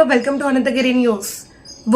Hello welcome to Ananthagiri news.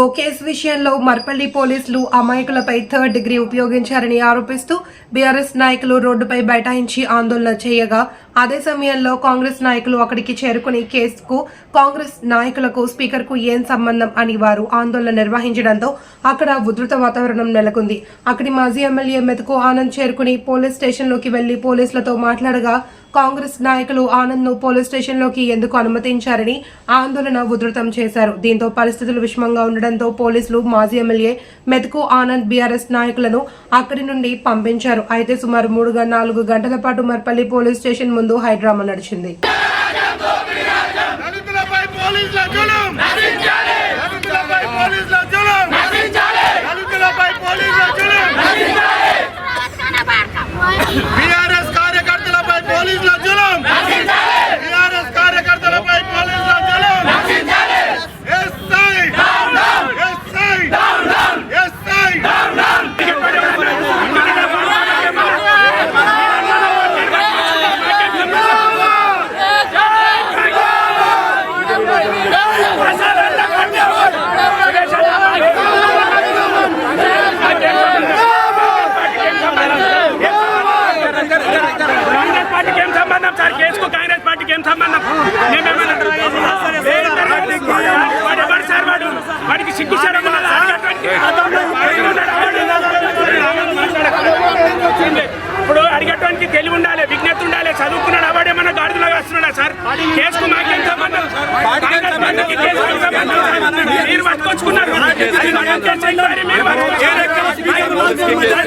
Oh case విషయంలో మర్పల్లి పోలీసులు అమాయకులపై third degree ఉపయోగించారని ఆరోపిస్తూ బీఆర్ఎస్ నాయకులు రోడ్డుపై బైఠాయించి ఆందోళన చేయగా అదే సమయంలో కాంగ్రెస్ నాయకులు అక్కడికి చేరుకుని కేసుకు కాంగ్రెస్ నాయకులకు స్పీకర్కు ఏం సంబంధం అని వారు ఆందోళన నిర్వహించడంతో అక్కడ ఉధృత వాతావరణం నెలకొంది. అక్కడి మాజీ ఎమ్మెల్యే మెతుకు ఆనంద్ చేరుకుని పోలీస్ స్టేషన్లోకి వెళ్ళి పోలీసులతో మాట్లాడగా కాంగ్రెస్ నాయకులు ఆనంద్ను పోలీస్ స్టేషన్లోకి ఎందుకు అనుమతించారని ఆందోళన ఉధృతం చేశారు. దీంతో పరిస్థితులు విషమంగా ఉండడంతో పోలీసులు మాజీ ఎమ్మెల్యే మెతుకు ఆనంద్ బీఆర్ఎస్ నాయకులను అక్కడి నుండి పంపించారు. అయితే సుమారు మూడు నాలుగు గంటల పాటు మర్పల్లి పోలీస్ స్టేషన్ ముందు హైడ్రామా నడిచింది. దళితులపై పోలీసుల খালিদ জনম।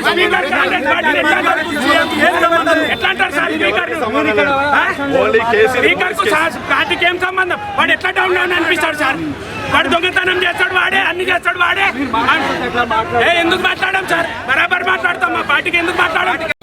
స్పీకర్ ఎట్లా అంటారు? సార్ స్పీకర్ స్పీకర్కు పార్టీకి ఏం సంబంధం వాడు ఎట్లా డౌన్ డౌన్ అనిపిస్తాడు సార్ వాడు దొంగతనం చేస్తాడు వాడే అన్ని చేస్తాడు వాడే ఏ ఎందుకు మాట్లాడడం సార్ బరాబర్ మాట్లాడతాం మా పార్టీకి ఎందుకు మాట్లాడడం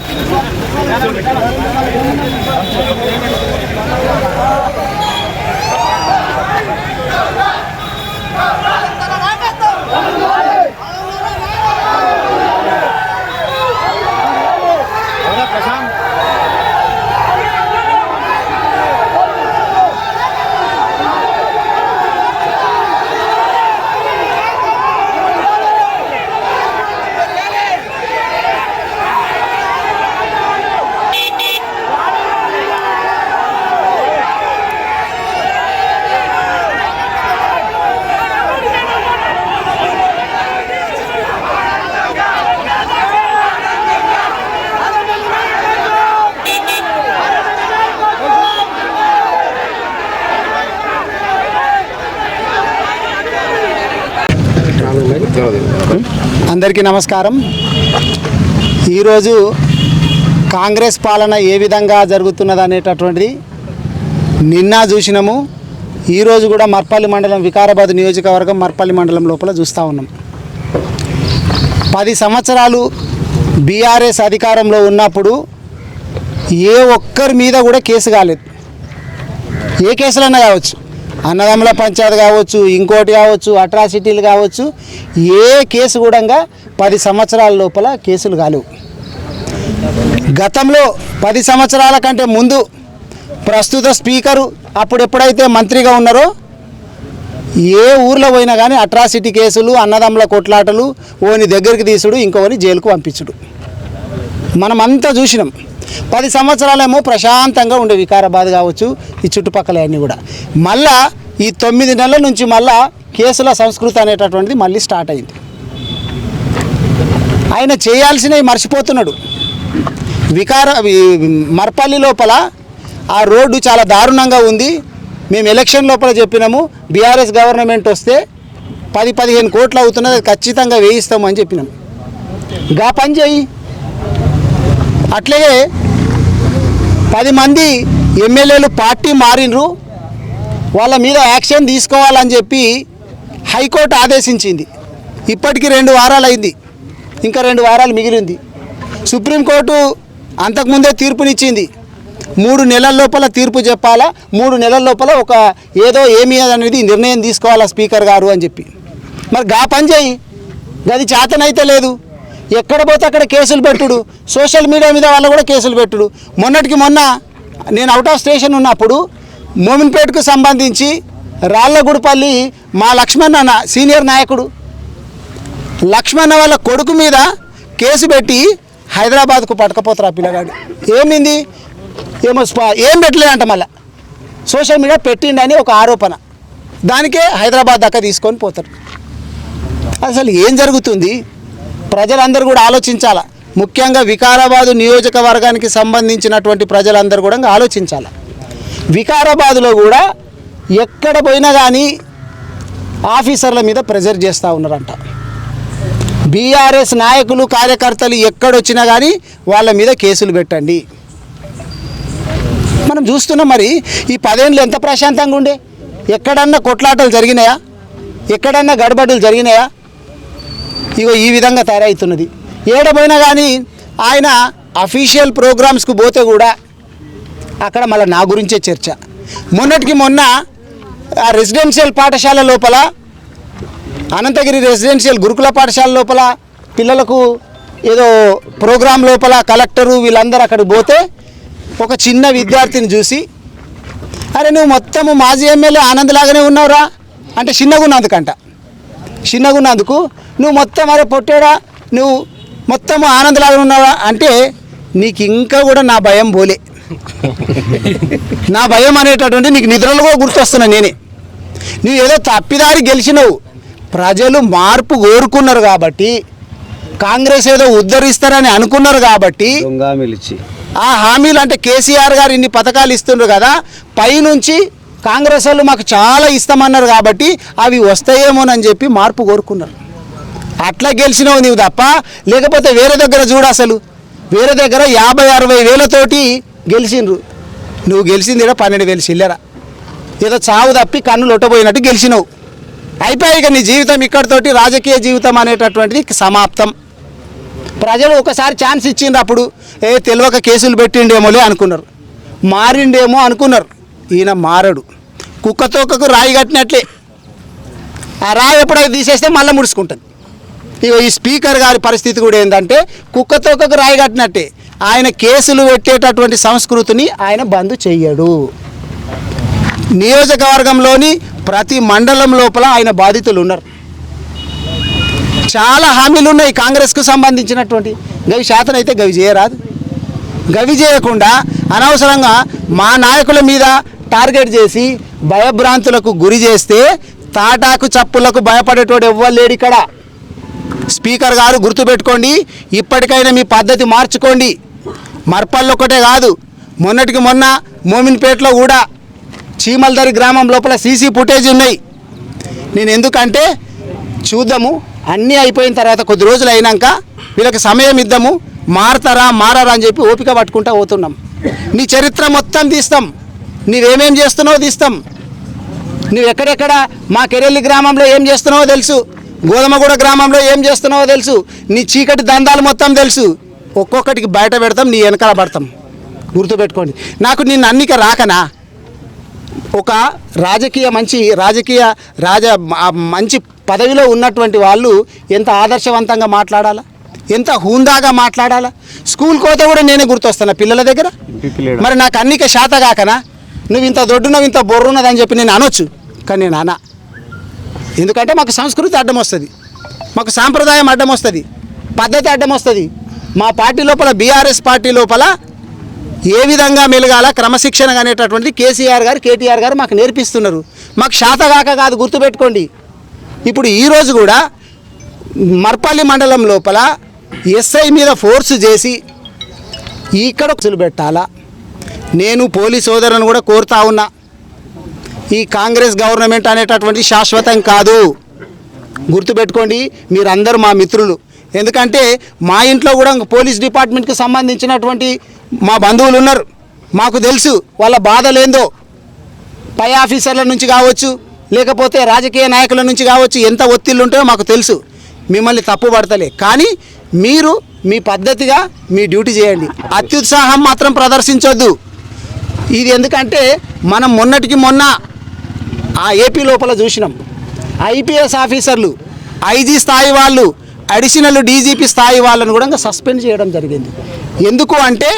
అందరికీ నమస్కారం. ఈరోజు కాంగ్రెస్ పాలన ఏ విధంగా జరుగుతున్నది అనేటటువంటిది నిన్న చూసినాము. ఈరోజు కూడా మర్పల్లి మండలం వికారాబాద్ నియోజకవర్గం మర్పల్లి మండలం లోపల చూస్తూ ఉన్నాం. పది సంవత్సరాలు బీఆర్ఎస్ అధికారంలో ఉన్నప్పుడు ఏ ఒక్కరి మీద కూడా కేసు కాలేదు. ఏ కేసులన్నా కావచ్చు. అన్నదమ్ముల పంచాయతీ కావచ్చు ఇంకోటి కావచ్చు అట్రాసిటీలు కావచ్చు ఏ కేసు కూడా పది సంవత్సరాల లోపల కేసులు కాలేవు. గతంలో పది సంవత్సరాల కంటే ముందు ప్రస్తుత స్పీకరు అప్పుడు ఎప్పుడైతే మంత్రిగా ఉన్నారో ఏ ఊర్లో పోయినా కానీ అట్రాసిటీ కేసులు అన్నదమ్ముల కొట్లాటలు ఓని దగ్గరికి తీసుడు ఇంకోని జైలుకు పంపించుడు. మనం అంతా చూసినాం. పది సంవత్సరాలేమో ప్రశాంతంగా ఉండే వికారాబాద్ కావచ్చు ఈ చుట్టుపక్కల అన్నీ కూడా. మళ్ళా ఈ తొమ్మిది నెలల నుంచి మళ్ళా కేసుల సంస్కృతి అనేటటువంటిది మళ్ళీ స్టార్ట్ అయింది. ఆయన చేయాల్సినవి మర్చిపోతున్నాడు. వికార వి- మర్పల్లి లోపల ఆ రోడ్డు చాలా దారుణంగా ఉంది. మేము ఎలక్షన్ లోపల చెప్పినాము బీఆర్ఎస్ గవర్నమెంట్ వస్తే పది పదిహేను కోట్లు అవుతున్నది ఖచ్చితంగా వేయిస్తాము అని చెప్పినాము. గా పని చేయి. అట్లాగే పది మంది ఎమ్మెల్యేలు పార్టీ మారినరు. వాళ్ళ మీద యాక్షన్ తీసుకోవాలని చెప్పి హైకోర్టు ఆదేశించింది. ఇప్పటికి రెండు వారాలు అయింది ఇంకా రెండు వారాలు మిగిలింది. సుప్రీంకోర్టు అంతకుముందే తీర్పునిచ్చింది. మూడు నెలల లోపల తీర్పు చెప్పాలా? మూడు నెలల లోపల ఒక ఏదో ఏమి అనేది నిర్ణయం తీసుకోవాలా స్పీకర్ గారు అని చెప్పి. మరి గా పని చేయి. గది చేతనైతే లేదు. ఎక్కడ పోతే అక్కడ కేసులు పెట్టుడు. సోషల్ మీడియా మీద వాళ్ళు కూడా కేసులు పెట్టుడు. మొన్నటికి మొన్న నేను అవుట్ ఆఫ్ స్టేషన్ ఉన్నప్పుడు మోమిన్పేటకు సంబంధించి రాళ్ళగుడిపల్లి మా లక్ష్మణ్ అన్న సీనియర్ నాయకుడు లక్ష్మణ్ వాళ్ళ కొడుకు మీద కేసు పెట్టి హైదరాబాద్కు పట్టకపోతారు ఆ పిల్లగాడు. ఏమింది? ఏమో స్పా ఏం పెట్టలేదంట మళ్ళా. సోషల్ మీడియా పెట్టిండని ఒక ఆరోపణ. దానికే హైదరాబాద్ దాకా తీసుకొని పోతారు. అసలు ఏం జరుగుతుంది? ప్రజలందరూ కూడా ఆలోచించాల? ముఖ్యంగా వికారాబాదు నియోజకవర్గానికి సంబంధించినటువంటి ప్రజలందరూ కూడా ఆలోచించాలి? వికారాబాదులో కూడా ఎక్కడ పోయినా కానీ ఆఫీసర్ల మీద ప్రెజర్ చేస్తూ ఉన్నారంట. బీఆర్ఎస్ నాయకులు కార్యకర్తలు ఎక్కడొచ్చినా కానీ వాళ్ళ మీద కేసులు పెట్టండి. మనం చూస్తున్నాం మరి ఈ పదేళ్ళు ఎంత ప్రశాంతంగా ఉండే? ఎక్కడన్నా కొట్లాటలు జరిగినాయా? ఎక్కడన్నా గడబడులు జరిగినాయా? ఇగో ఈ విధంగా తయారవుతున్నది ఏడపోయినా కానీ ఆయన అఫీషియల్ ప్రోగ్రామ్స్కు పోతే కూడా అక్కడ మళ్ళీ నా గురించే చర్చ. మొన్నటికి మొన్న ఆ రెసిడెన్షియల్ పాఠశాల లోపల అనంతగిరి రెసిడెన్షియల్ గురుకుల పాఠశాల లోపల పిల్లలకు ఏదో ప్రోగ్రాం లోపల కలెక్టరు వీళ్ళందరూ అక్కడికి పోతే ఒక చిన్న విద్యార్థిని చూసి అరే నువ్వు మొత్తము మాజీ ఎమ్మెల్యే ఆనంద్ లాగానే ఉన్నావురా. అంటే చిన్నగా ఉన్నందుకంట నువ్వు మొత్తం అరే పొట్టాడా? నువ్వు మొత్తం ఆనందలాగా ఉన్నావా? అంటే నీకు ఇంకా కూడా నా భయం పోలే. నా భయం అనేటటువంటి నీకు నిద్రలో కూడా గుర్తొస్తున్నా నేనే. నువ్వు ఏదో తప్పిదారి గెలిచినవు. ప్రజలు మార్పు కోరుకున్నారు కాబట్టి కాంగ్రెస్ ఏదో ఉద్ధరిస్తారని అనుకున్నారు కాబట్టి ఆ హామీలు అంటే కేసీఆర్ గారు ఇన్ని పథకాలు ఇస్తుండ్రు కదా పైనుంచి కాంగ్రెస్ వాళ్ళు మాకు చాలా ఇస్తామన్నారు కాబట్టి అవి వస్తాయేమోనని చెప్పి మార్పు కోరుకున్నారు. అట్లా గెలిచినావు నీవు తప్ప లేకపోతే వేరే దగ్గర చూడు అసలు. వేరే దగ్గర యాభై అరవై వేలతోటి గెలిచిండ్రు. నువ్వు గెలిచింది పన్నెండు వేలు చిల్లరా. ఏదో చావు తప్పి కన్నులు లొట్టబోయినట్టు గెలిచినావు. అయిపోయి ఇక నీ జీవితం ఇక్కడితోటి రాజకీయ జీవితం అనేటటువంటిది సమాప్తం. ప్రజలు ఒకసారి ఛాన్స్ ఇచ్చిండ్రు అప్పుడు ఏ తెలియక కేసులు పెట్టిండేమోలే అనుకున్నారు. మారిండేమో అనుకున్నారు. ఈయన మారడు. కుక్కతోకకు రాయి కట్టినట్లే. ఆ రాయి ఎప్పుడైతే తీసేస్తే మళ్ళీ ముడుచుకుంటుంది. ఇక ఈ స్పీకర్ గారి పరిస్థితి కూడా ఏంటంటే కుక్కతోకకు రాయి కట్టినట్టే. ఆయన కేసులు పెట్టేటటువంటి సంస్కృతిని ఆయన బంద్ చెయ్యడు. నియోజకవర్గంలోని ప్రతి మండలం లోపల ఆయన బాధితులు ఉన్నారు. చాలా హామీలు ఉన్నాయి కాంగ్రెస్కు సంబంధించినటువంటి. గవి శాతం అయితే గవి చేయరాదు. గవి చేయకుండా అనవసరంగా మా నాయకుల మీద టార్గెట్ చేసి భయభ్రాంతులకు గురి చేస్తే తాటాకు చప్పులకు భయపడేటోడు ఎవ్వలేడు ఇక్కడ. స్పీకర్ గారు గుర్తుపెట్టుకోండి ఇప్పటికైనా మీ పద్ధతి మార్చుకోండి. మర్పల్లొక్కటే ఒకటే కాదు మొన్నటికి మొన్న మోమిన్పేటలో కూడా చీమల్దరి గ్రామం లోపల సీసీ ఫుటేజ్ ఉన్నాయి. నేను ఎందుకంటే చూద్దాము అన్నీ అయిపోయిన తర్వాత కొద్ది రోజులు అయినాక వీళ్ళకి సమయం ఇద్దాము మారతారా మారారా అని చెప్పి ఓపిక పట్టుకుంటా పోతున్నాం. నీ చరిత్ర మొత్తం తీస్తాం. నీవేమేం చేస్తున్నావో తీస్తాం. నువ్వు ఎక్కడెక్కడ మా కెరెల్లి గ్రామంలో ఏం చేస్తున్నావో తెలుసు. గోధుమగూడ గ్రామంలో ఏం చేస్తున్నావో తెలుసు. నీ చీకటి దందాలు మొత్తం తెలుసు. ఒక్కొక్కటికి బయట పెడతాం నీ వెనకాల పడతాం. గుర్తుపెట్టుకోండి. నాకు నిన్ను అన్నిక రాకనా? ఒక రాజకీయ మంచి రాజకీయ రాజ మంచి పదవిలో ఉన్నటువంటి వాళ్ళు ఎంత ఆదర్శవంతంగా మాట్లాడాలా? ఎంత హూందాగా మాట్లాడాలా? స్కూల్ కోత కూడా నేనే గుర్తొస్తాను పిల్లల దగ్గర? మరి నాకు అన్నిక శాత కాకనా? నువ్వు ఇంత దొడ్డున్నావు ఇంత బొర్రున్నదని చెప్పి నేను అనొచ్చు. కానీ నేను అనా. ఎందుకంటే మాకు సంస్కృతి అడ్డం వస్తుంది. మాకు సాంప్రదాయం అడ్డం వస్తుంది. పద్ధతి అడ్డం వస్తుంది. మా పార్టీ లోపల బీఆర్ఎస్ పార్టీ లోపల ఏ విధంగా మెలగాల క్రమశిక్షణ అనేటటువంటిది కేసీఆర్ గారు కేటీఆర్ గారు మాకు నేర్పిస్తున్నారు. మాకు శాతగాక కాదు గుర్తుపెట్టుకోండి. ఇప్పుడు ఈరోజు కూడా మర్పల్లి మండలం లోపల ఎస్ఐ మీద ఫోర్సు చేసి ఇక్కడ పెట్టాలా నేను పోలీస్ సోదరులను కూడా కోరుతా ఉన్నా. ఈ కాంగ్రెస్ గవర్నమెంట్ అనేటటువంటి శాశ్వతం కాదు. గుర్తుపెట్టుకోండి మీరందరూ మా మిత్రులు. ఎందుకంటే మా ఇంట్లో కూడా పోలీస్ డిపార్ట్మెంట్కి సంబంధించినటువంటి మా బంధువులు ఉన్నారు. మాకు తెలుసు వాళ్ళ బాధలేందో. పై ఆఫీసర్ల నుంచి కావచ్చు లేకపోతే రాజకీయ నాయకుల నుంచి కావచ్చు ఎంత ఒత్తిళ్ళు ఉంటాయో మాకు తెలుసు. మిమ్మల్ని తప్పు పడతలే. కానీ మీరు మీ పద్ధతిగా మీ డ్యూటీ చేయండి. అత్యుత్సాహం మాత్రం ప్రదర్శించొద్దు. ఇది ఎందుకంటే మనం మొన్నటికి మొన్న ఆ ఏపీ లోపల చూసినాం. ఐపీఎస్ ఆఫీసర్లు ఐజీ స్థాయి వాళ్ళు అడిషనల్ డీజీపీ స్థాయి వాళ్ళను కూడా సస్పెండ్ చేయడం జరిగింది. ఎందుకు అంటే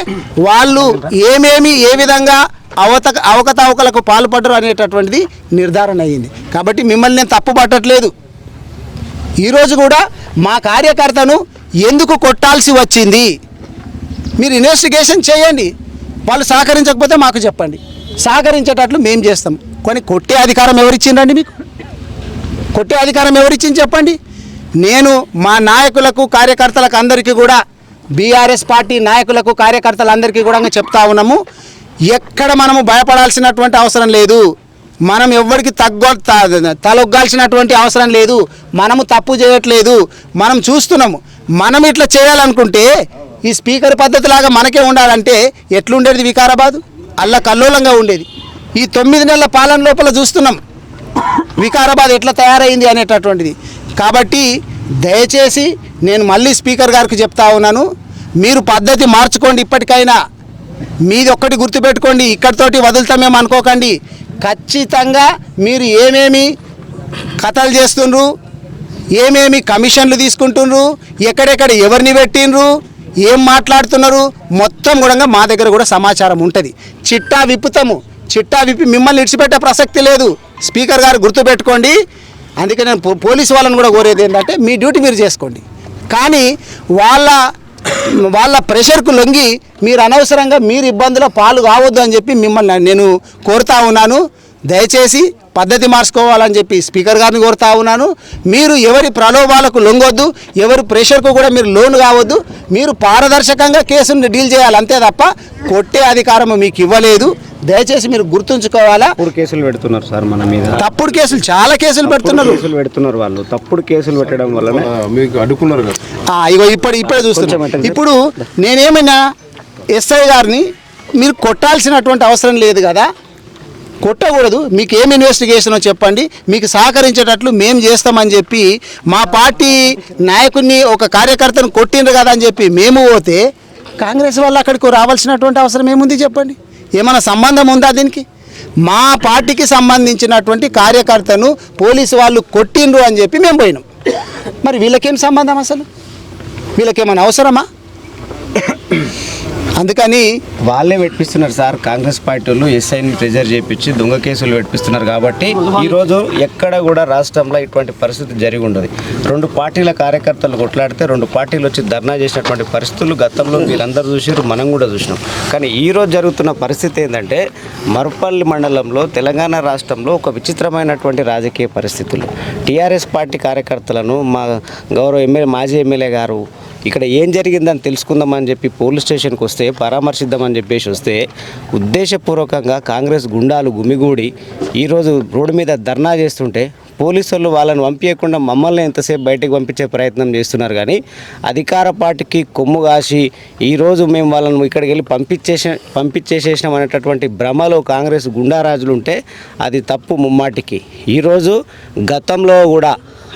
వాళ్ళు ఏమేమి ఏ విధంగా అవత అవకతవకలకు పాల్పడరు అనేటటువంటిది నిర్ధారణ అయ్యింది కాబట్టి మిమ్మల్ని నేను తప్పు పట్టట్లేదు. ఈరోజు కూడా మా కార్యకర్తను ఎందుకు కొట్టాల్సి వచ్చింది? మీరు ఇన్వెస్టిగేషన్ చేయండి. వాళ్ళు సహకరించకపోతే మాకు చెప్పండి. సహకరించేటట్లు మేము చేస్తాం. కొన్ని కొట్టే అధికారం ఎవరిచ్చిందండి మీకు? కొట్టే అధికారం ఎవరిచ్చింది చెప్పండి? నేను మా నాయకులకు కార్యకర్తలకు అందరికీ కూడా బీఆర్ఎస్ పార్టీ నాయకులకు కార్యకర్తలందరికీ కూడా చెప్తా ఉన్నాము. ఎక్కడ మనము భయపడాల్సినటువంటి అవసరం లేదు. మనం ఎవ్వరికి తగ్గ తలొగ్గాల్సినటువంటి అవసరం లేదు. మనము తప్పు చేయట్లేదు. మనం చూస్తున్నాము. మనం ఇట్లా చేయాలనుకుంటే ఈ స్పీకర్ పద్ధతి లాగా మనకే ఉండాలంటే ఎట్లుండేది వికారాబాద్? అల్ల కల్లోలంగా ఉండేది. ఈ తొమ్మిది నెలల పాలన లోపల చూస్తున్నాం. వికారాబాద్ ఎట్లా తయారైంది అనేటటువంటిది. కాబట్టి దయచేసి నేను మళ్ళీ స్పీకర్ గారికి చెప్తా ఉన్నాను. మీరు పద్ధతి మార్చుకోండి ఇప్పటికైనా. మీది ఒక్కటి గుర్తుపెట్టుకోండి. ఇక్కడితోటి వదులుతామేమో అనుకోకండి. ఖచ్చితంగా మీరు ఏమేమి కథలు చేస్తుండ్రు? ఏమేమి కమిషన్లు తీసుకుంటుండ్రు? ఎక్కడెక్కడ ఎవరిని పెట్టిండ్రు? ఏం మాట్లాడుతున్నారు? మొత్తం కూడా మా దగ్గర కూడా సమాచారం ఉంటుంది. చిట్టా విప్పుతాము. చిట్టా విప్పి మిమ్మల్ని ఇడిచిపెట్టే ప్రసక్తి లేదు. స్పీకర్ గారు గుర్తుపెట్టుకోండి. అందుకే నేను పో- పోలీసు వాళ్ళని కూడా కోరేది ఏంటంటే మీ డ్యూటీ మీరు చేసుకోండి. కానీ వాళ్ళ వాళ్ళ ప్రెషర్కు లొంగి మీరు అనవసరంగా మీరు ఇబ్బందులో పాలు కావద్దు అని చెప్పి మిమ్మల్ని నేను కోరుతా ఉన్నాను. దయచేసి పద్ధతి మార్చుకోవాలని చెప్పి స్పీకర్ గారిని కోరుతా ఉన్నాను. మీరు ఎవరి ప్రలోభాలకు లొంగొద్దు. ఎవరి ప్రెషర్కు కూడా మీరు లోన్ కావద్దు. మీరు పారదర్శకంగా కేసుని డీల్ చేయాలి అంతే తప్ప కొట్టే అధికారం మీకు ఇవ్వలేదు. దయచేసి మీరు గుర్తుంచుకోవాలా? తప్పుడు కేసులు పెడుతున్నారు సార్ మన మీద. తప్పుడు కేసులు చాలా కేసులు పెడుతున్నారు. కేసులు పెడుతున్నారు వాళ్ళు. తప్పుడు కేసులు పెట్టడం వల్లనే మీకు ఆ, ఇగో ఇప్పుడు ఇప్పుడే చూస్తున్నాం. ఇప్పుడు నేనేమైనా ఎస్ఐ గారిని మీరు కొట్టాల్సినటువంటి అవసరం లేదు కదా? కొట్టకూడదు. మీకు ఏం ఇన్వెస్టిగేషనో చెప్పండి. మీకు సహకరించేటట్లు మేము చేస్తామని చెప్పి మా పార్టీ నాయకుడిని ఒక కార్యకర్తను కొట్టిండ్రు కదా అని చెప్పి మేము పోతే కాంగ్రెస్ వాళ్ళు అక్కడికి రావాల్సినటువంటి అవసరం ఏముంది చెప్పండి? ఏమైనా సంబంధం ఉందా దీనికి? మా పార్టీకి సంబంధించినటువంటి కార్యకర్తను పోలీసు వాళ్ళు కొట్టిండ్రు అని చెప్పి మేము పోయినాం. మరి వీళ్ళకేం సంబంధం అసలు? వీళ్ళకేమైనా అవసరమా? అందుకని వాళ్ళే పెట్టిస్తున్నారు సార్. కాంగ్రెస్ పార్టీ వాళ్ళు ఎస్ఐని ప్రెజర్ చేపించి దొంగ కేసులు పెట్టిస్తున్నారు కాబట్టి ఈరోజు ఎక్కడ కూడా రాష్ట్రంలో ఇటువంటి పరిస్థితి జరిగి ఉండదు. రెండు పార్టీల కార్యకర్తలు కొట్లాడితే రెండు పార్టీలు వచ్చి ధర్నా చేసినటువంటి పరిస్థితులు గతంలో మీరందరూ చూసారు మనం కూడా చూసినాం. కానీ ఈరోజు జరుగుతున్న పరిస్థితి ఏంటంటే మరపల్లి మండలంలో తెలంగాణ రాష్ట్రంలో ఒక విచిత్రమైనటువంటి రాజకీయ పరిస్థితులు. టీఆర్ఎస్ పార్టీ కార్యకర్తలను మా గౌరవ ఎమ్మెల్యే మాజీ ఎమ్మెల్యే గారు ఇక్కడ ఏం జరిగిందని తెలుసుకుందామని చెప్పి పోలీస్ స్టేషన్కి వస్తే పరామర్శిద్దామని చెప్పేసి వస్తే ఉద్దేశపూర్వకంగా కాంగ్రెస్ గుండాలు గుమిగూడి ఈరోజు రోడ్డు మీద ధర్నా చేస్తుంటే పోలీసులు వాళ్ళని పంపించకుండా మమ్మల్ని ఎంతసేపు బయటకు పంపించే ప్రయత్నం చేస్తున్నారు. కానీ అధికార పార్టీకి కొమ్ము కాసి ఈరోజు మేము వాళ్ళని ఇక్కడికి వెళ్ళి పంపించేసే పంపించేసేసినాం అనేటటువంటి భ్రమలో కాంగ్రెస్ గుండారాజులు ఉంటే అది తప్పు ముమ్మాటికి. ఈరోజు గతంలో కూడా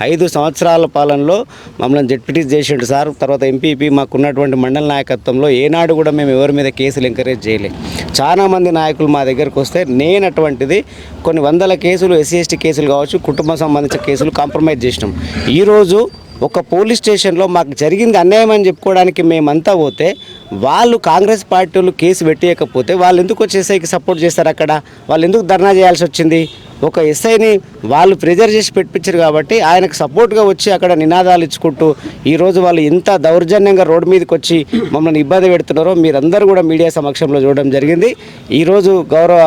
ఐదు సంవత్సరాల పాలనలో మమ్మల్ని జడ్పీటీ చేసిండు సార్. తర్వాత ఎంపీపీ మాకున్నటువంటి మండల నాయకత్వంలో ఏనాడు కూడా మేము ఎవరి మీద కేసులు ఎంకరేజ్ చేయలేం చాలామంది నాయకులు మా దగ్గరకు వస్తే నేను అటువంటిది కొన్ని వందల కేసులు ఎస్సీ ఎస్టీ కేసులు కావచ్చు కుటుంబం సంబంధించిన కేసులు కాంప్రమైజ్ చేసినాం. ఈరోజు ఒక పోలీస్ స్టేషన్లో మాకు జరిగింది అన్యాయం అని చెప్పుకోవడానికి మేమంతా పోతే వాళ్ళు కాంగ్రెస్ పార్టీలు కేసు పెట్టేయకపోతే వాళ్ళు ఎందుకు వచ్చేసరికి సపోర్ట్ చేస్తారు అక్కడ? వాళ్ళు ఎందుకు ధర్నా చేయాల్సి వచ్చింది? ఒక ఎస్ఐని వాళ్ళు ప్రెజర్ చేసి పెట్టించారు కాబట్టి ఆయనకు సపోర్ట్గా వచ్చి అక్కడ నినాదాలు ఇచ్చుకుంటూ ఈరోజు వాళ్ళు ఎంత దౌర్జన్యంగా రోడ్డు మీదకి వచ్చి మమ్మల్ని ఇబ్బంది పెడుతున్నారో మీరందరూ కూడా మీడియా సమక్షంలో చూడడం జరిగింది. ఈరోజు గౌరవ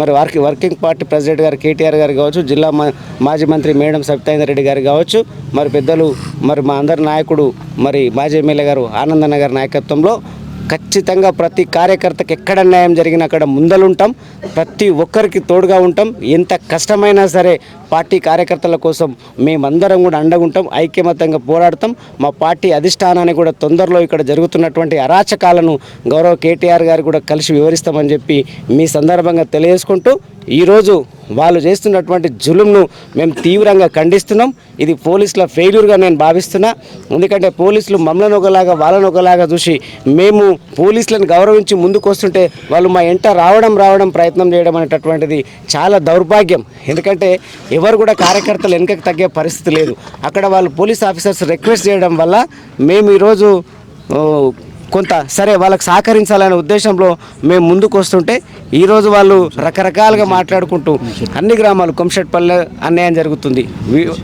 మరి వర్కి వర్కింగ్ పార్టీ ప్రెసిడెంట్ గారు కేటీఆర్ గారు కావచ్చు జిల్లా మా మాజీ మంత్రి మేడం సత్యేందర్ రెడ్డి గారు కావచ్చు మరి పెద్దలు మరి మా అందరి నాయకుడు మరి మాజీ ఎమ్మెల్యే గారు ఆనందన్న గారి నాయకత్వంలో ఖచ్చితంగా ప్రతి కార్యకర్తకి ఎక్కడ న్యాయం జరిగినా అక్కడ ముందలుంటాం. ప్రతి ఒక్కరికి తోడుగా ఉంటాం. ఎంత కష్టమైనా సరే పార్టీ కార్యకర్తల కోసం మేమందరం కూడా అండగుంటాం. ఐక్యమత్యంగా పోరాడతాం. మా పార్టీ అధిష్టానాన్ని కూడా తొందరలో ఇక్కడ జరుగుతున్నటువంటి అరాచకాలను గౌరవ కేటీఆర్ గారు కూడా కలిసి వివరిస్తామని చెప్పి మీ సందర్భంగా తెలియజేసుకుంటూ ఈరోజు వాళ్ళు చేస్తున్నటువంటి జులుంను మేము తీవ్రంగా ఖండిస్తున్నాం. ఇది పోలీసుల ఫెయిల్యూర్గా నేను భావిస్తున్నా. ఎందుకంటే పోలీసులు మమ్మల్ని ఒకలాగా వాళ్ళని ఒకలాగా చూసి మేము పోలీసులను గౌరవించి ముందుకు వస్తుంటే వాళ్ళు మా ఎంట రావడం రావడం ప్రయత్నం చేయడం అనేటటువంటిది చాలా దౌర్భాగ్యం. ఎందుకంటే ఎవరు కూడా కార్యకర్తలు వెనుకకు తగ్గే పరిస్థితి లేదు. అక్కడ వాళ్ళు పోలీస్ ఆఫీసర్స్ రిక్వెస్ట్ చేయడం వల్ల మేము ఈరోజు కొంత సరే వాళ్ళకి సహకరించాలనే ఉద్దేశంలో మేము ముందుకు వస్తుంటే ఈరోజు వాళ్ళు రకరకాలుగా మాట్లాడుకుంటూ అన్ని గ్రామాలు కొంషెట్పల్లె అన్యాయం జరుగుతుంది.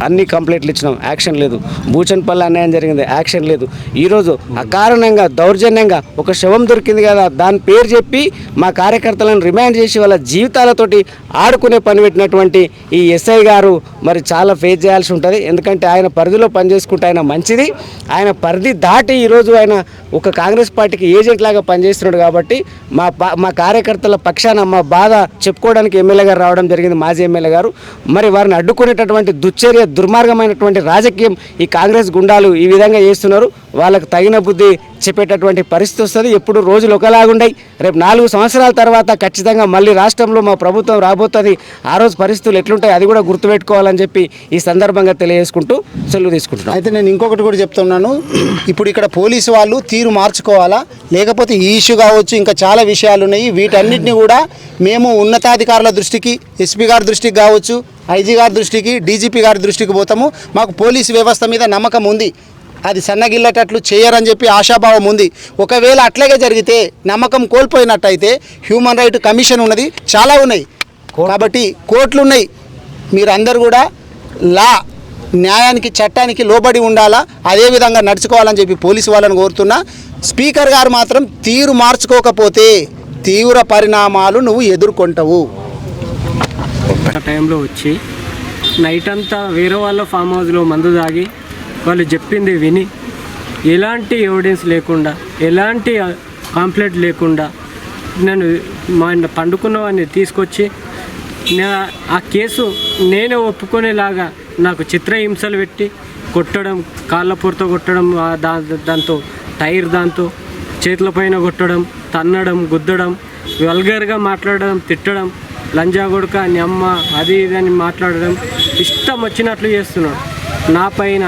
అన్ని కంప్లైంట్లు ఇచ్చినాం. యాక్షన్ లేదు. బూచన్పల్లి అన్యాయం జరిగింది. యాక్షన్ లేదు. ఈరోజు అకారణంగా దౌర్జన్యంగా ఒక శవం దొరికింది కదా దాని పేరు చెప్పి మా కార్యకర్తలను రిమాండ్ చేసి వాళ్ళ జీవితాలతోటి ఆడుకునే పని పెట్టినటువంటి ఈ ఎస్ఐ గారు మరి చాలా ఫేస్ చేయాల్సి ఉంటుంది. ఎందుకంటే ఆయన పరిధిలో పనిచేసుకుంటే ఆయన మంచిది. ఆయన పరిధి దాటి ఈరోజు ఆయన ఒక కాంగ్రెస్ పార్టీకి ఏజెంట్ లాగా పనిచేస్తున్నాడు కాబట్టి మా పా- మా కార్యకర్తల పక్షాన మా బాధ చెప్పుకోవడానికి ఎమ్మెల్యే గారు రావడం జరిగింది మాజీ ఎమ్మెల్యే గారు. మరి వారిని అడ్డుకునేటటువంటి దుశ్చర్య దుర్మార్గమైనటువంటి రాజకీయం ఈ కాంగ్రెస్ గుండాలు ఈ విధంగా చేస్తున్నారు. వాళ్ళకు తగిన బుద్ధి చెప్పేటటువంటి పరిస్థితి వస్తుంది. ఎప్పుడు రోజులు ఒకలాగుండయి రేపు నాలుగు సంవత్సరాల తర్వాత ఖచ్చితంగా మళ్ళీ రాష్ట్రంలో మా ప్రభుత్వం రాబోతుంది. ఆ రోజు పరిస్థితులు ఎట్లుంటాయి అది కూడా గుర్తుపెట్టుకోవాలని చెప్పి ఈ సందర్భంగా తెలియజేసుకుంటూ సెలవు తీసుకుంటున్నాను అయితే నేను ఇంకొకటి కూడా చెప్తున్నాను. ఇప్పుడు ఇక్కడ పోలీసు వాళ్ళు తీరు మార్చుకోవాలా? లేకపోతే ఈ ఇష్యూ కావచ్చు ఇంకా చాలా విషయాలు ఉన్నాయి. వీటన్నిటిని కూడా మేము ఉన్నతాధికారుల దృష్టికి ఎస్పీ గారి దృష్టికి కావచ్చు ఐజీ గారి దృష్టికి డీజీపీ గారి దృష్టికి పోతాము. మాకు పోలీసు వ్యవస్థ మీద నమ్మకం ఉంది. అది సన్నగిల్లేటట్లు చేయరని చెప్పి ఆశాభావం ఉంది. ఒకవేళ అట్లాగే జరిగితే నమ్మకం కోల్పోయినట్టయితే హ్యూమన్ రైట్ కమిషన్ ఉన్నది. చాలా ఉన్నాయి. కాబట్టి కోర్టులు ఉన్నాయి మీరందరూ కూడా లా న్యాయానికి చట్టానికి లోబడి ఉండాలా? అదే విధంగా నడుచుకోవాలని చెప్పి పోలీసు వాళ్ళని కోరుతున్నా. స్పీకర్ గారు మాత్రం తీరు మార్చుకోకపోతే తీవ్ర పరిణామాలు నువ్వు ఎదుర్కొంటావు. ఆ టైంలో వచ్చి నైట్ అంతా వేరే వాళ్ళ ఫామ్ హౌస్లో మందు తాగి వాళ్ళు చెప్పింది విని ఎలాంటి ఎవిడెన్స్ లేకుండా ఎలాంటి కాంప్లైంట్ లేకుండా నేను మా పండుకున్నవాడిని తీసుకొచ్చి ఆ కేసు నేనే ఒప్పుకునేలాగా నాకు చిత్రహింసలు పెట్టి కొట్టడం కాళ్ళ పొరతో కొట్టడం దా దాంతో టైర్ దాంతో చేతుల పైన కొట్టడం తన్నడం గుద్దడం వల్గర్గా మాట్లాడడం తిట్టడం లంజా కొడుక నీ అమ్మ అది ఇది అని మాట్లాడడం ఇష్టం వచ్చినట్లు చేస్తున్నాడు. నా పైన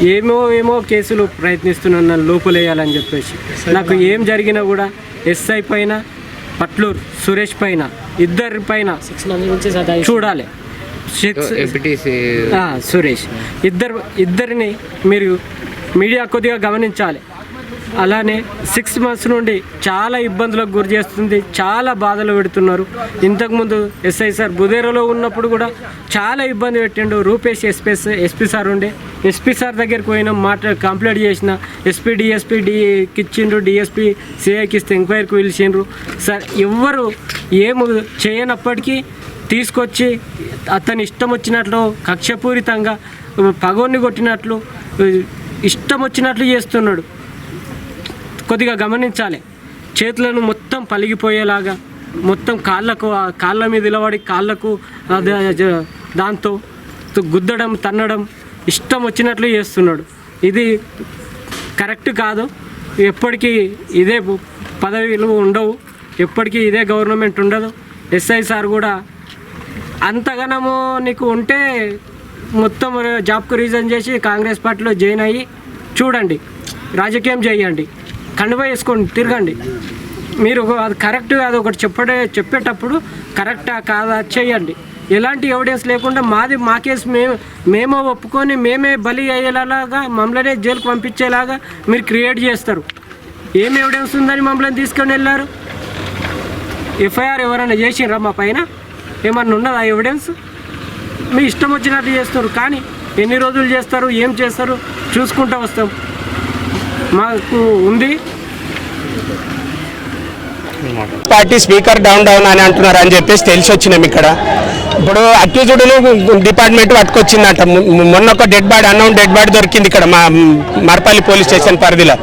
ఏమో ఏమో కేసులు ప్రయత్నిస్తున్నాను నన్ను లోపలేయాలని చెప్పేసి. నాకు ఏం జరిగినా కూడా ఎస్ఐ పైన పట్లూరు సురేష్ పైన ఇద్దరి పైన చూడాలి. సురేష్. ఇద్దరు ఇద్దరిని మీరు మీడియా కొద్దిగా గమనించాలి. అలానే సిక్స్ మంత్స్ నుండి చాలా ఇబ్బందులకు గురి చేస్తుంది చాలా బాధలు పెడుతున్నారు. ఇంతకుముందు ఎస్ఐ సార్ బుదేరలో ఉన్నప్పుడు కూడా చాలా ఇబ్బంది పెట్టిండు. రూపేష్ ఎస్పీ ఎస్పీ సార్ ఉండే. ఎస్పీ సార్ దగ్గరికి పోయినాం మాట కంప్లైంట్ చేసిన. ఎస్పీ డిఎస్పీ డికి ఇచ్చిండ్రు డిఎస్పీ సిఐకి ఇస్తే ఎంక్వైరీకి పిలిచిండ్రు. సార్ ఎవ్వరు ఏమి చేయనప్పటికీ తీసుకొచ్చి అతని ఇష్టం వచ్చినట్లు కక్షపూరితంగా పగోన్ని కొట్టినట్లు ఇష్టం వచ్చినట్లు చేస్తున్నాడు. కొద్దిగా గమనించాలి. చేతులను మొత్తం పలిగిపోయేలాగా మొత్తం కాళ్ళకు కాళ్ళ మీద నిలబడి కాళ్ళకు దాంతో గుద్దడం తన్నడం ఇష్టం వచ్చినట్లు చేస్తున్నాడు. ఇది కరెక్ట్ కాదు. ఎప్పటికీ ఇదే పదవిలు ఉండవు. ఎప్పటికీ ఇదే గవర్నమెంట్ ఉండదు. ఎస్ఐ సార్ కూడా అంతగానము నీకు ఉంటే మొత్తం జాబ్కు రీజన్ చేసి కాంగ్రెస్ పార్టీలో జాయిన్ అయ్యి చూడండి. రాజకీయం చేయండి. కండువ వేసుకోండి తిరగండి. మీరు అది కరెక్ట్ కాదు ఒకటి చెప్పడే చెప్పేటప్పుడు కరెక్టా కాదా చేయండి. ఎలాంటి ఎవిడెన్స్ లేకుండా మాది మా కేసు మేము మేమో ఒప్పుకొని మేమే బలి అయ్యేలాగా మమ్మల్ని జైలుకు పంపించేలాగా మీరు క్రియేట్ చేస్తారు. ఏం ఎవిడెన్స్ ఉందని మమ్మల్ని తీసుకొని వెళ్ళారు? ఎఫ్ఐఆర్ ఎవరైనా చేసిండ్రా మా పైన? ఏమన్నా ఉన్నదా ఎవిడెన్స్? మీ ఇష్టం వచ్చినట్టు చేస్తారు కానీ ఎన్ని రోజులు చేస్తారు ఏం చేస్తారు? చూసుకుంటూ వస్తాం. మాకు ఉంది. పార్టీ స్పీకర్ డౌన్ డౌన్ అని అంటున్నారు అని చెప్పేసి తెలిసి వచ్చినాం ఇక్కడ. ఇప్పుడు అక్యూజుడును డిపార్ట్మెంట్ పట్టుకొచ్చిందంట. మొన్న ఒక dead body unknown dead body దొరికింది ఇక్కడ మా మరపల్లి పోలీస్ స్టేషన్ పరిధిలో.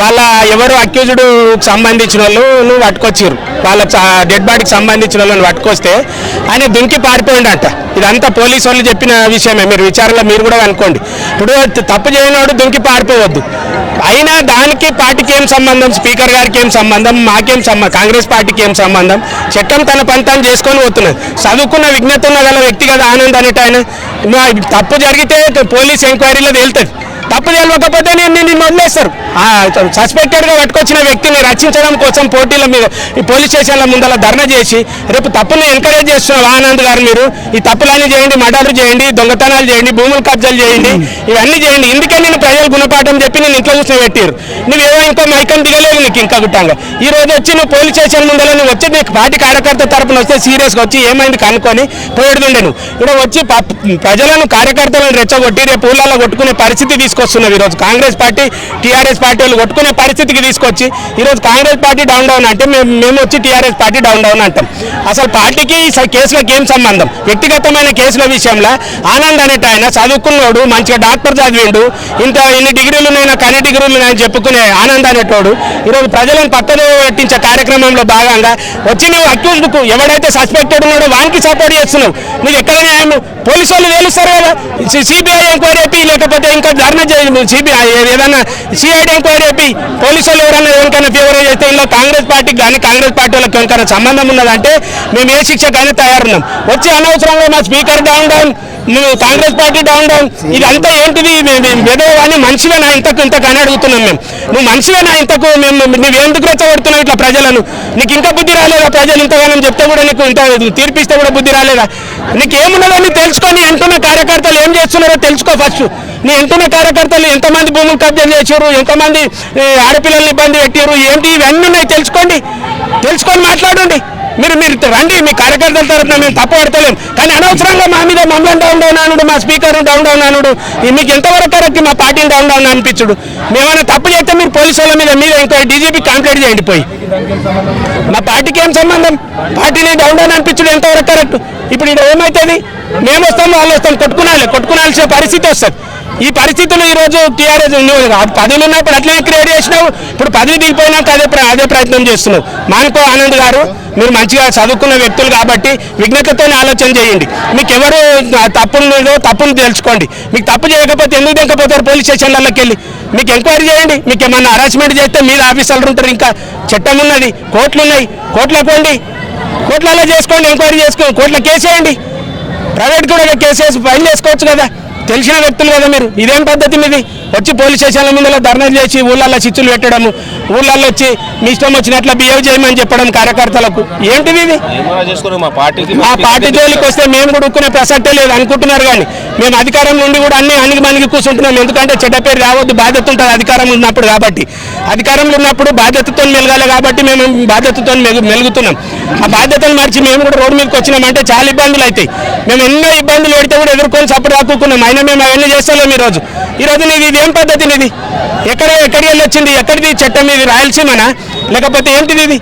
వాళ్ళ ఎవరు అక్యూజుడు సంబంధించిన వాళ్ళు పట్టుకొచ్చారు వాళ్ళ డెడ్ బాడీకి సంబంధించిన వాళ్ళని పట్టుకొస్తే ఆయన దుంకి పారిపోయిండట. ఇదంతా పోలీసు వాళ్ళు చెప్పిన విషయమే. మీరు విచారణలో మీరు కూడా అనుకోండి ఇప్పుడు తప్పు చేయనోడు దుంకి పారిపోవద్దు. అయినా దానికి పార్టీకి ఏం సంబంధం? స్పీకర్ గారికి ఏం సంబంధం? మాకేం సంబంధం కాంగ్రెస్ పార్టీకి ఏం సంబంధం? చట్టం తన పంతాన్ని చేసుకొని పోతున్నది. చదువుకున్న విజ్ఞత ఉన్న గల వ్యక్తిగత ఆనంద్ అనేట ఆయన. తప్పు జరిగితే పోలీస్ ఎంక్వైరీలో తేలుతుంది. తప్పు తెలియకపోతే నేను నిన్ను వదిలేస్తారు సస్పెక్టెడ్గా పట్టుకొచ్చిన వ్యక్తిని రక్షించడం కోసం పోటీల మీద ఈ పోలీస్ స్టేషన్ల ముందర ధర్నా చేసి రేపు తప్పును ఎంకరేజ్ చేస్తున్నారు ఆనంద్ గారు మీరు. ఈ తప్పులన్నీ చేయండి మర్డర్లు చేయండి దొంగతనాలు చేయండి భూములు కబ్జాలు చేయండి ఇవన్నీ చేయండి. ఇందుకే నేను ప్రజలు గుణపాఠం చెప్పి నేను ఇంట్లో కూర్చొని పెట్టారు. నువ్వేమో ఇంకో మైకం దిగలేవు నీకు ఇంకా గుట్టంగా. ఈ రోజు వచ్చి నువ్వు పోలీస్ స్టేషన్ ముందర నువ్వు వచ్చి నీకు పార్టీ కార్యకర్త తరపున వస్తే సీరియస్గా వచ్చి ఏమైంది కనుక్కొని పోయేడుండే నువ్వు. ఇక్కడ వచ్చి ప్రజలను కార్యకర్తలను రెచ్చగొట్టి రేపు ఊళ్ళలో కొట్టుకునే పరిస్థితి తీసుకొస్తున్నావు ఈరోజు కాంగ్రెస్ పార్టీ టీఆర్ఎస్ పార్టీ వాళ్ళు కొట్టుకునే పరిస్థితికి తీసుకొచ్చి ఈరోజు కాంగ్రెస్ పార్టీ డౌన్ డౌన్ అంటే మేము మేము వచ్చి టీఆర్ఎస్ పార్టీ డౌన్ డౌన్ అంటాం. అసలు పార్టీకి స- కేసులకు ఏం సంబంధం? వ్యక్తిగతమైన కేసుల విషయంలో ఆనంద్ అనేట ఆయన చదువుకున్నోడు మంచిగా డాక్టర్ చదివిండు ఇంత ఇన్ని డిగ్రీలు ఉన్నాయి కన్ని డిగ్రీలు ఉన్నాయని చెప్పుకునే ఆనంద్ అనేటోడు ఈరోజు ప్రజలను పక్కన పెట్టించే కార్యక్రమంలో భాగంగా వచ్చి నువ్వు అక్యూజ్ ఎవడైతే సస్పెక్టెడ్ ఉన్నాడో వానికి సపోర్ట్ చేస్తున్నావు. నువ్వు ఎక్కడ న్యాయం పోలీసు వాళ్ళు తేలుస్తారు కదా. సిబిఐ ఎంక్వైరీ అయిపోయి లేకపోతే ఇంకా ధర్నా చేయండి సిబిఐ ఏదైనా సిఐడి ఎంక్వైరీ అయిపోయి పోలీసు వాళ్ళు ఎవరైనా ఎవరికైనా ఫేవర్ చేస్తే ఇందులో కాంగ్రెస్ పార్టీకి కానీ కాంగ్రెస్ పార్టీ వాళ్ళకి ఎవరికైనా సంబంధం ఉన్నదంటే మేము ఏ శిక్ష కానీ తయారున్నాం. వచ్చి అనవసరంగా మా స్పీకర్ డౌన్ డౌన్ నువ్వు కాంగ్రెస్ పార్టీ డౌన్ డౌన్ ఇదంతా ఏంటిది? ఏదో అని మనిషివేనా ఇంతకు ఇంతకు అని అడుగుతున్నాం మేము. నువ్వు మనిషివేనా ఇంతకు మేము నువ్వు ఎందుకు రెచ్చగొడుతున్నావు ఇట్లా ప్రజలను? నీకు ఇంకా బుద్ధి రాలేదా ప్రజలు ఇంతగానం చెప్తే కూడా నీకు ఇంత తీర్పిస్తే కూడా బుద్ధి రాలేదా? నీకు ఏమున్నదని తెలుసుకొని అంటున్న కార్యకర్తలు ఏం చేస్తున్నారో తెలుసుకో ఫస్ట్ నీ ఎంటున్న కార్యకర్తలు ఎంతమంది భూములు కబ్జా చేశారు ఎంతమంది ఆడపిల్లలు ఆడపిల్లల్ని ఇబ్బంది పెట్టారు ఏంటి ఇవన్నీ ఉన్నాయి తెలుసుకోండి. తెలుసుకొని మాట్లాడండి. మీరు మీరు రండి మీ కార్యకర్తల తరఫున మేము తప్పు పడతలేం. కానీ అనవసరంగా మా మీద మమ్మల్ని డౌన్ డౌన్ అనుడు మా స్పీకర్ డౌన్ డౌన్ అనుడు మీకు ఎంతవరకు కరెక్ట్ మా పార్టీని డౌన్ డౌన్ అనిపించుడు? మేమైనా తప్పు చేస్తే మీరు పోలీసు వాళ్ళ మీద మీద ఇంకా డీజీపీ కంప్లైంట్ చేయండి పోయి. మా పార్టీకి ఏం సంబంధం? పార్టీని డౌన్ డౌన్ అనిపించుడు ఎంతవరకు కరెక్ట్ ఇప్పుడు ఇక్కడ ఏమవుతుంది మేము వస్తాం వాళ్ళు వస్తాం కొట్టుకునాలి కొట్టుకునాల్సిన పరిస్థితి వస్తుంది. ఈ పరిస్థితులు ఈ రోజు టీఆర్ఎస్ పదవులు ఉన్నప్పుడు అట్లనే క్రియేట్ చేసినావు. ఇప్పుడు పదవి దిగిపోయినాక అదే ప్ర- అదే ప్రయత్నం చేస్తున్నావు. మానుకో ఆనంద్ గారు మీరు మంచిగా చదువుకున్న వ్యక్తులు కాబట్టి విజ్ఞతతో ఆలోచన చేయండి. మీకు ఎవరు తప్పులు లేదో తప్పును తెలుసుకోండి. మీకు తప్పు చేయకపోతే ఎందుకు దిగకపోతారు పోలీస్ స్టేషన్లకి వెళ్ళి మీకు ఎంక్వైరీ చేయండి. మీకు ఏమన్నా హరాస్మెంట్ చేస్తే మీద ఆఫీసర్లు ఉంటారు. ఇంకా చట్టం ఉన్నది కోర్టులు ఉన్నాయి కోర్టులో పోండి. కోర్టులలో చేసుకోండి ఎంక్వైరీ చేసుకోండి కోర్టులో కేసు వేయండి ప్రైవేట్ కూడా కేసు వేసి ఫైల్ చేసుకోవచ్చు కదా. తెలిసిన వ్యక్తులు కదా మీరు. ఇదేం పద్ధతి మీది? వచ్చి పోలీస్ స్టేషన్ల ముందర ధర్నాలు చేసి ఊళ్ళల్లో చిచ్చులు పెట్టడము ఊళ్ళల్లో వచ్చి మీ ఇష్టం వచ్చినట్లు బిహేవ్ చేయమని చెప్పడం కార్యకర్తలకు. ఏంటిది ఇది? మా పార్టీ జోలికి వస్తే మేము కూడా ఉక్కునే ప్రసక్తే లేదు అనుకుంటున్నారు కానీ మేము అధికారం నుండి కూడా అన్ని అణిగి మణిగి కూర్చుంటున్నాం. ఎందుకంటే చెడ్డ పేరు రావద్దు బాధ్యత ఉంటుంది అధికారం ఉన్నప్పుడు కాబట్టి. అధికారంలో ఉన్నప్పుడు బాధ్యతతో మెలగాలి కాబట్టి మేము బాధ్యతతో మెలు మెలుగుతున్నాం. ఆ బాధ్యతను మర్చి మేము కూడా రోడ్డు మీదకి వచ్చినామంటే చాలా ఇబ్బందులు అవుతాయి. మేము ఎన్నో ఇబ్బందులు పెడితే కూడా ఎదుర్కొని సపోర్ట్ రాకున్నాం అయినా మేము అవన్నీ చేస్తలేము ఈరోజు. ఈరోజు నీది ఇది ఏం పద్ధతి ఇది? ఎక్కడ ఎక్కడికి వెళ్ళి వచ్చింది? ఎక్కడిది? చట్టం ఇది రాయలసీమనా? లేకపోతే ఏంటిది ఇది?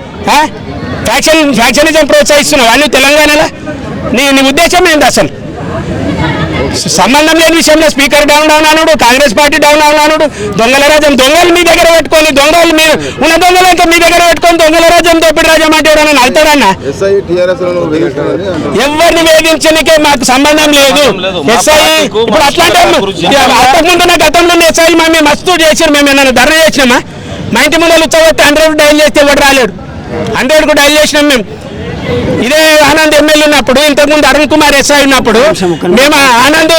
ఫ్యాక్షన్ ఫ్యాక్షనిజం ప్రోత్సహిస్తున్నావు? అన్ని తెలంగాణలో? నీ నీ ఉద్దేశం ఏంటి అసలు? సంబంధం లేని విషయంలో స్పీకర్ డౌన్ డౌన్ అనుడు కాంగ్రెస్ పార్టీ డౌన్ డౌన్ అనుడు దొంగల రాజ్యం దొంగలు మీ దగ్గర పెట్టుకొని దొంగలు మీరు ఉన్న దొంగలు ఇంకా మీ దగ్గర పెట్టుకొని దొంగల రాజ్యం దోపిడి రాజ్యం టీఆర్ఎస్ వేధిస్తున్నారని ఎవరిని వేధించనికే మాకు సంబంధం లేదు. ఎస్ఐ ఇప్పుడు అట్లాంటి అంతకుముందు నా గతంలో ఎస్ఐ మా మేము మస్తు చేసారు మేము ఏమైనా ధర్నా చేసినామా? మా ఇంటి ముందు ఉత్సవత్తే హండ్రెడ్ డైల్ చేస్తే ఎవరు రాలేడు. హండ్రెడ్కు డైల్ చేసినాం మేము. ఇదే ఆనంద్ ఎమ్మెల్యే ఉన్నప్పుడు ఇంతకుముందు అరుణ్ కుమార్ ఎస్ఐ ఉన్నప్పుడు మేము ఆనంద్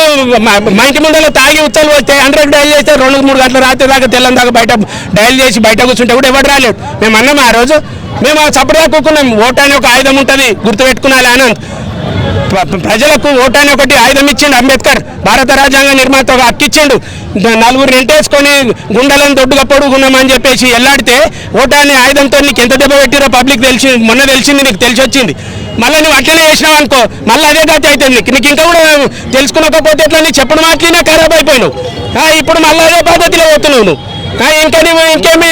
మా ఇంటి ముందర తాగి ఉత్తలు వస్తే హండ్రెడ్ డైల్ చేస్తే రెండు మూడు గంటల రాత్రి దాకా తెల్లం దాకా బయట డైల్ చేసి బయట కూర్చుంటే కూడా ఎవరు రాలేడు మేము అన్నాం ఆ రోజు. మేము చప్పగా కూకున్నాం. ఓటు అనే ఒక ఆయుధం ఉంటుంది గుర్తుపెట్టుకున్నాలి ఆనంద్. ప్రజలకు ఓటాన్ని ఒకటి ఆయుధం ఇచ్చిండు అంబేద్కర్. భారత రాజ్యాంగ నిర్మాత ఒక హక్కిచ్చిండు నలుగురు ఎంటేసుకొని గుండెలను దొడ్డుగా పొడుగున్నామని చెప్పేసి ఎల్లాడితే ఓటాన్ని ఆయుధంతో నీకు ఎంత దెబ్బ పెట్టిరో పబ్లిక్ తెలిసి మొన్న తెలిసింది నీకు తెలిసి వచ్చింది. మళ్ళీ నువ్వు అట్లనే చేసినావు అనుకో మళ్ళీ అదే గతి అవుతుంది నీకు. నీకు ఇంకా కూడా తెలుసుకునకపోతే ఎట్లా నీ చెప్పడం మాటలినే ఖరాబ్ అయిపోయినావు. ఇప్పుడు మళ్ళీ అదే పద్ధతిలో పోతున్నావు నువ్వు. ఇంకా నువ్వు ఇంకేమి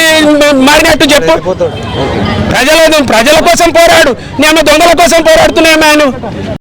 మారినట్టు చెప్పు. ప్రజల ప్రజల కోసం పోరాడు. నేను దొంగల కోసం పోరాడుతున్నాయి ఆయన